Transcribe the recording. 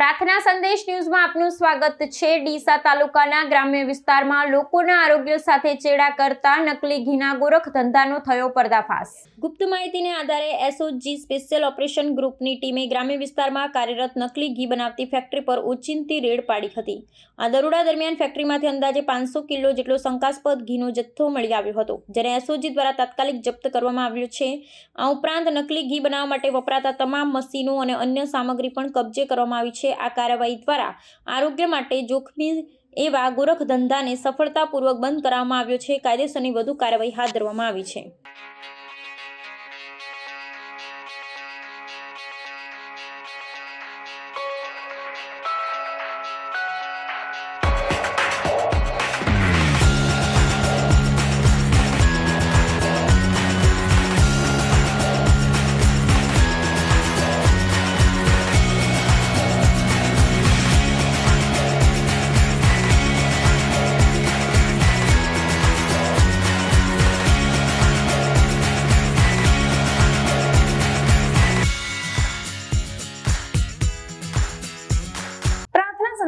પ્રાર્થના સંદેશ ન્યૂઝમાં આપનું સ્વાગત છે. ડીસા તાલુકાના ગ્રામ્ય વિસ્તારમાં લોકોના આરોગ્ય સાથે ચેડા કરતા નકલી ઘીના ગોરખ ધંધાનો થયો પર્દાફાશ. ગુપ્ત માહિતીને આધારે એસઓજી સ્પેશિયલ ઓપરેશન ગ્રુપની ટીમે ગ્રામ્ય વિસ્તારમાં કાર્યરત નકલી ઘી બનાવતી ફેક્ટરી પર ઓચિંતી રેડ પાડી હતી. આ દરોડા દરમિયાન ફેક્ટરીમાંથી અંદાજે પાંચસો કિલો જેટલો શંકાસ્પદ ઘીનો જથ્થો મળી આવ્યો હતો જ્યારે એસઓજી દ્વારા તાત્કાલિક જપ્ત કરવામાં આવ્યો છે. આ ઉપરાંત નકલી ઘી બનાવવા માટે વપરાતા તમામ મશીનો અને અન્ય સામગ્રી પણ કબજે કરવામાં આવી છે. આ કાર્યવાહી દ્વારા આરોગ્ય માટે જોખમી એવા ગોરખ ધંધાને સફળતાપૂર્વક બંધ કરવામાં આવ્યો છે. કાયદેસરની વધુ કાર્યવાહી હાથ ધરવામાં આવી છે.